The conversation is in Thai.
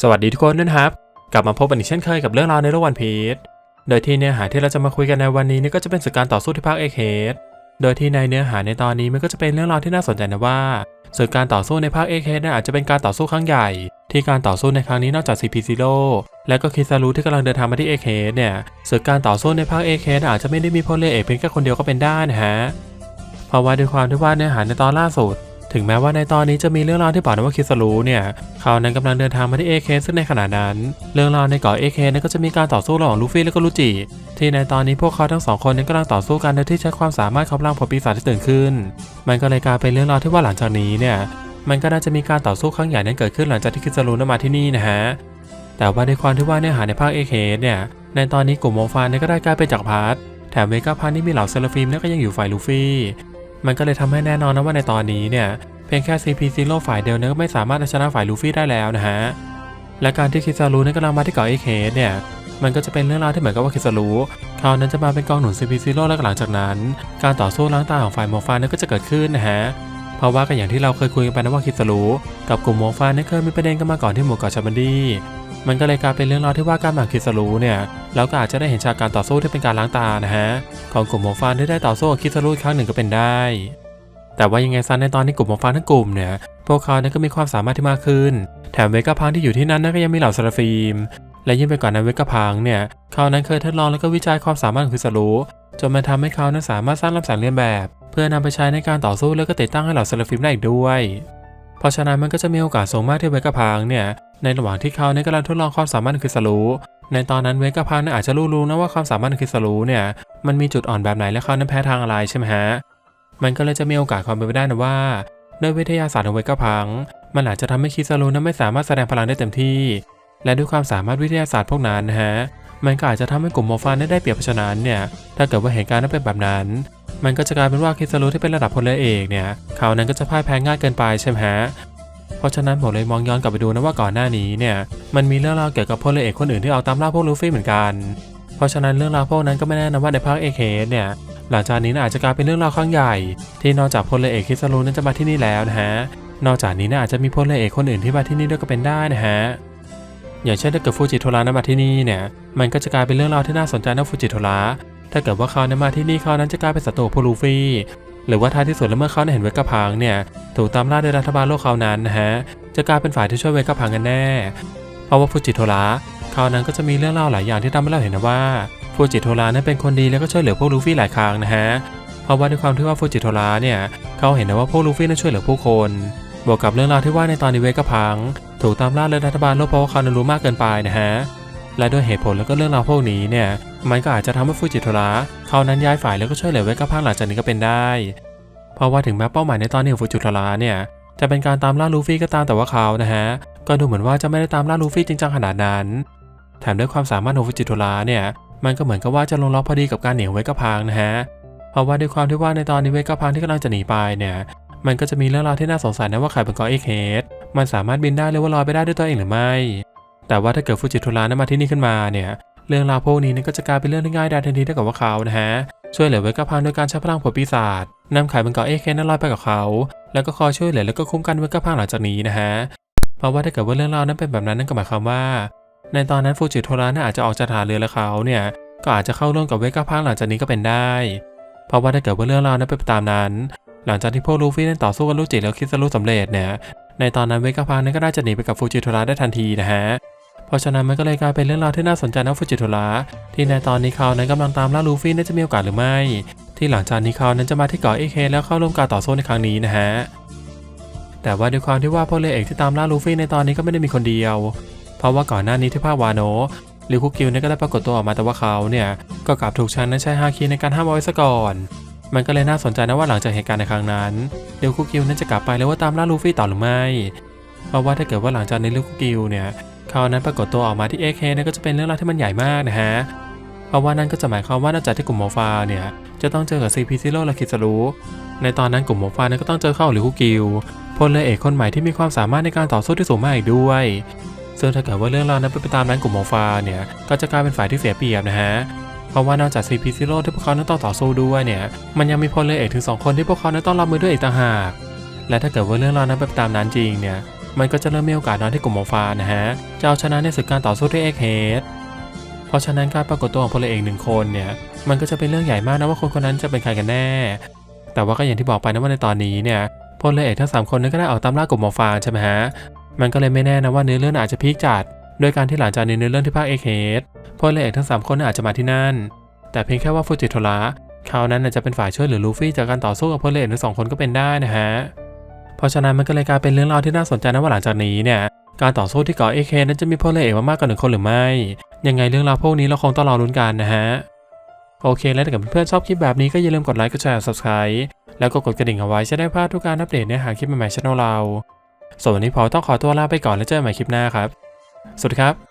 สวัสดีทุกคนนะครับ กลับมาพบกันอีกเช่นเคยกับเรื่องราวในโลกวันพีชโดยที่เนื้อหาที่เราจะมาคุยกันในวันนี้นี่ก็จะเป็นศึกการต่อสู้ที่ภาคเอเคสโดยที่ในเนื้อหาในตอนนี้มันก็จะเป็นเรื่องราวที่น่าสนใจนะว่าศึกการต่อสู้ในภาคเอเคสเนี่ยอาจจะเป็นการต่อสู้ครั้งใหญ่ ที่การต่อสู้ในครั้งนี้นอกจาก CP Zero และก็คิซารุที่กำลังเดินทางมาที่เอเคสเนี่ยศึกการต่อสู้ในภาคเอเคสอาจจะไม่ได้มีพลเรือเอกเพียงแค่คนเดียวก็เป็นได้นะฮะเพราะว่าด้วยความที่ว่าเนื้อหาในตอนล่าสุด ถึงแม้ว่าในตอนนี้จะมีเรื่องราวที่บอกนะว่าคิสรู้เนี่ยเขานั้นกำลังเดินทางมาที่เอเคซึ่งในขณะนั้น เรื่องราวในเกาะเอเคนั้นก็จะมีการต่อสู้ระหว่างลูฟี่และก็ลูจิที่ในตอนนี้พวกเขาทั้งสองคนนั้นกำลังต่อสู้กันโดยที่ใช้ความสามารถของพลังผลปีศาจที่ตื่นขึ้น มันก็เลยกลายเป็นเรื่องราวที่ว่าหลังจากนี้เนี่ยมันก็น่าจะมีการต่อสู้ครั้งใหญ่นั้นเกิดขึ้นหลังจากที่คิสรู้นั้นมาที่นี่นะฮะแต่ว่าในความที่ว่าเนื้อหาในภาคเอเคเนี่ยในตอนนี้กลุ่มโมฟานเนี่ยก็ได้กลายเป็นจักรพรรดิแถมเวก้าพันที่มีเหล่าเซราฟิมนี่ยก็ยังอยู่ฝ่ายลูฟี่ มันก็เลยทำให้แน่นอนนะว่าในตอนนี้เนี่ยเพียงแค่ CP Zero ฝ่ายเดียวเนี่ยก็ไม่สามารถเอาชนะฝ่ายลูฟี่ได้แล้วนะฮะและการที่คิซารุนั้นกำลังมาที่เกาะเอเคสเนี่ยมันก็จะเป็นเรื่องราวที่เหมือนกับว่าคิซารุเขาวนั้นจะมาเป็นกองหนุน CP Zero และหลังจากนั้น การต่อสู้ล้างตาของฝ่ายโมฟานนั้นก็จะเกิดขึ้นนะฮะเพราะว่าก็อย่างที่เราเคยคุยกันไปนะว่าคิซารุกับกลุ่มโมฟานนั้นเคยมีประเด็นกันมาก่อนที่หมู่เกาะชาบันดี มันก็เลยกลายเป็นเรื่องราวที่ว่าการหมางคิซารุเนี่ยเราก็อาจจะได้เห็นฉากการต่อสู้ที่เป็นการล้างตานะฮะของกลุ่มโมฟานที่ได้ต่อสู้กับคิซารุอีกครั้งหนึ่งก็เป็นได้ แต่ว่ายังไงซันในตอนนี้กลุ่มหมอฟ้าทั้งกลุ่มเนี่ยพวกเขานั้นก็มีความสามารถที่มากขึ้น แถมเวก้าพังที่อยู่ที่นั่นนั้นก็ยังมีเหล่าซาราฟิมและยิ่งไปกว่านั้นเวก้าพังเนี่ยเขานั้นเคยทดลองแล้วก็วิจัยความสามารถของคิสรูจนมันทำให้เขานั้นสามารถสร้างลำแสงเลียนแบบ เพื่อนำไปใช้ในการต่อสู้แล้วก็ติดตั้งให้เหล่าซาราฟิมได้อีกด้วย เพราะฉะนั้นมันก็จะมีโอกาสสูงมากที่เวก้าพังเนี่ย ในระหว่างที่เขาเนี่ยกำลังทดลองความสามารถขอสรู้ในตอนนั้นเวก้าพังเนี่ยอาจจะรู้รู้นะว่าความสามารถขอสรู้เนี่ยมันมีจุดอ่อนแบบไหนและเขานั้นแพ้ทางอะไรใช่ไหมฮะมันก็เลยจะมีโอกาสความเป็นไปได้นะว่าด้วยวิทยาศาสตร์ของเวก้าพัง มันอาจจะทำให้คิซารุนั้นไม่สามารถแสดงพลังได้เต็มที่ และด้วยความสามารถวิทยาศาสตร์พวกนั้นนะฮะมันก็อาจจะทำให้กลุ่มโมฟานได้เปรียบเพราะฉะนั้นเนี่ยถ้าเกิดว่าเหตุการณ์นั้นเป็นแบบนั้น มันก็จะกลายเป็นว่าคิซารุที่เป็นระดับพลเรือเอกเนี่ยเขานั้นก็จะพ่ายแพ้ง่ายเกินไปใช่ไหมฮะ เพราะฉะนั้นผมเลยมองย้อนกลับไปดูนะว่าก่อนหน้านี้เนี่ยมันมีเรื่องราวเกี่ยวกับพลเรือเอกคนอื่นที่เอาตามล่าพวกลูฟี่เหมือนกัน เพราะฉะนั้นเรื่องราวพวกนั้นก็ไม่แน่นะว่าในภาคเอเคเนี่ยหลังจากนี้อาจจะกลายเป็นเรื่องราวครั้งใหญ่ ที่นอกจากพลเรือเอกคิสรุนั้นจะมาที่นี่แล้วนะฮะนอกจากนี้นะอาจจะมีพลเรือเอกคนอื่นที่มาที่นี่ด้วยก็เป็นได้นะฮะอย่างเช่นถ้าเกิดฟูจิโทระนั้นมาที่นี่เนี่ยมันก็จะกลายเป็นเรื่องราวที่น่าสนใจนะฟูจิโทระถ้าเกิดว่าเขานั้นมาที่นี่เขานั้นจะกลายเป็นศัตรูพลูฟี่ หรือว่าท้ายที่สุดแล้วเมื่อเขาเห็นเวกาพังเนี่ยถูกตามล่าโดยรัฐบาลโลกเขานั้นนะฮะจะกลายเป็นฝ่ายที่ช่วยเวกาพังกันแน่ เพราะว่าฟูจิโทระเขานั้นก็จะมีเรื่องเล่าหลายอย่างที่ทำให้เราเห็นนะว่าฟูจิโทระนั้นเป็นคนดีแล้วก็ช่วยเหลือพวกลูฟี่หลายครั้งนะฮะเพราะว่าด้วยความที่ว่าฟูจิโทระเนี่ยเขาเห็นนะว่าพวกลูฟี่นั้นช่วยเหลือผู้คนบวกกับเรื่องราวที่ว่าในตอนนี้เวกพัง ถูกตามล่าเลยรัฐบาลโลกเพราะว่าเขานั้นรู้มากเกินไปนะฮะ และด้วยเหตุผลแล้วก็เรื่องราวพวกนี้เนี่ยมันก็อาจจะทำให้ฟูจิโทระเขานั้นย้ายฝ่ายแล้วก็ช่วยเหลือเวกก็พังหลังจากนี้ก็เป็นได้ เพราะว่าถึงแม้เป้าหมายในตอนนี้ของฟูจิโทระเนี่ยจะเป็นการตามล่าลูฟี่ก็ตามแต่ว่าเขานะฮะก็ดูเหมือนว่าจะไม่ได้ตามล่าลูฟี่จริงจังขนาดนั้น แถมด้วยความสามารถของฟูจิโทระเนี่ยมันก็เหมือนกับว่าจะลงล็อกพอดีกับการหนีของเวก้าพังนะฮะเพราะว่าด้วยความที่ว่าในตอนนี้เวก้าพังที่กำลังจะหนีไปเนี่ยมันก็จะมีเรื่องราวที่น่าสงสัยนะว่าใครเป็นกอเอ็กเฮดมันสามารถบินได้หรือว่าลอยไปได้ด้วยตัวเองหรือไม่ แต่ว่าถ้าเกิดฟูจิโทระนั้นมาที่นี่ขึ้นมาเนี่ยเรื่องราวพวกนี้เนี่ยก็จะกลายเป็นเรื่องที่ง่ายได้ทันทีถ้าเกิดว่าเขานะฮะช่วยเหลือเวก้าพังโดยการใช้พลังผลปีศาจนำไข่เป็นกอเอเฮดนั้นลอยไปกับเขา แล้วก็คอยช่วยเหลือแล้วก็คุ้มกันเวก้าพังหลังจากนี้นะฮะเพราะว่าถ้าเกิดว่าเรื่องราวนั้นเป็นแบบนั้นนั่นก็หมายความว่า ในตอนนั้นฟูจิโทระน่าอาจจะออกจากฐานเรือแล้วเขาเนี่ยก็อาจจะเข้าร่วมกับเวก้าพังหลังจากนี้ก็เป็นได้ เพราะว่าถ้าเกิดว่าเรื่องราวนั้นเป็นไปตามนั้น หลังจากที่พวกลูฟี่นั้นต่อสู้กับลูกจิตแล้วคิดจะรู้สำเร็จเนี่ยในตอนนั้นเวก้าพังนั้นก็น่าจะหนีไปกับฟูจิโทระได้ทันทีนะฮะ เพราะฉะนั้นมันก็เลยกลายเป็นเรื่องราวที่น่าสนใจนะฟูจิโทระที่ในตอนนี้เขานั้นกำลังตามล่าลูฟี่น่าจะมีโอกาสหรือไม่ ที่หลังจากนี้เขานั้นจะมาที่เกาะเอเคแล้วเข้าร่วมการต่อสู้ในครั้งนี้นะฮะแต่ว่าด้วยความที่ว่าพลเรเอกที่ตามล่าลูฟี่ในตอนนี้ก็ไม่ได้มีคนเดียว เพราะว่าก่อนหน้านี้ที่ภาควาโนะลิวคุกิวเนี่ยก็ได้ปรากฏตัวออกมาแต่ว่าเขาเนี่ยก็กลับถูกชันนั้นใช้ฮาคิในการห้ามเอาไว้ซะก่อน มันก็เลยน่าสนใจนะว่าหลังจากเหตุการณ์ในครั้งนั้นลิวคุกิวนั้นจะกลับไปแล้วว่าตามล่าลูฟี่ต่อหรือไม่ เพราะว่าถ้าเกิดว่าหลังจากนี้ลิวคุกิวเนี่ย เขานั้นปรากฏตัวออกมาที่เอเคเนี่ยก็จะเป็นเรื่องราวที่มันใหญ่มากนะฮะเพราะว่านั่นก็จะหมายความว่านอกจากที่กลุ่มโมฟาเนี่ยจะต้องเจอกับซีพีซิโร่และคิสรุในตอนนั้นกลุ่มโมฟานั้นก็ต้องเจอเข้าหรือคุกิวพลเรือเอกคนใหม่ที่มีความสามารถในการต่อสู้ที่สูงมากอีกด้วยซึ่งถ้าเกิดว่าเรื่องราวนั้นเป็นไปตามนั้นกลุ่มโมฟาเนี่ยก็จะกลายเป็นฝ่ายที่เสียเปรียบนะฮะเพราะว่านอกจาก CP Zero ที่พวกเขานั้นต้องต่อสู้ด้วยเนี่ยมันยังมีพลเรือเอกถึง 2 คนที่พวกเขานั้นต้องรับมือด้วยอีกต่างหากและถ้าเกิดว่าเรื่องราวนั้นเป็นไปตามนั้นจริงเนี่ย มันก็จะเริ่มมีโอกาสน้อยที่กลุ่มหมฟานะฮะจะเอาชนะในศึกการต่อสู้ที่เอ็กเฮดเพราะฉะนั้นการปรากฏตัวของพลเอกหนึ่งคนเนี่ยมันก็จะเป็นเรื่องใหญ่มากนะว่าคนคนนั้นจะเป็นใครกันแน่ แต่ว่าก็อย่างที่บอกไปนะว่าในตอนนี้เนี่ยพลเอกทั้งสามคนนั้นก็ได้ออกตามล่ากลุ่มหมฟาใช่ไหมฮะมันก็เลยไม่แน่นะว่าเนื้อเรื่องอาจจะพีคจัดโดยการที่หลังจากในเนื้อเรื่องที่ภาคเอ็กเฮดพลเอกทั้งสามคนอาจจะมาที่นั่น แต่เพียงแค่ว่าฟูจิโทระเขานั้นน่ะจะเป็นฝ่ายช่วยเหลือลูฟี่จากการต่อสู้กับพลเอกทั้งสองคนก็เป็นได้นะฮะ เพราะฉะนั้นมันก็เลยกลายเป็นเรื่องราวที่น่าสนใจนะว่าหลังจากนี้เนี่ยการต่อสู้ที่เกาะเอเคนั้นจะมีพลเอกมามากกว่าหนึ่งคนหรือไม่ ยังไงเรื่องราวพวกนี้เราคงต้องรอรุ้นกันนะฮะ โอเค แล้วถ้าเกิดเพื่อนๆชอบคลิปแบบนี้ก็อย่าลืมกดไลค์กดแชร์ subscribe แล้วก็กดกระดิ่งเอาไว้จะได้พลาดทุกการอัปเดตเนื้อหาคลิปใหม่ๆช่องเรา ส่วนวันนี้พอต้องขอตัวลาไปก่อนแล้วเจอกันใหม่คลิปหน้าครับ สวัสดีครับ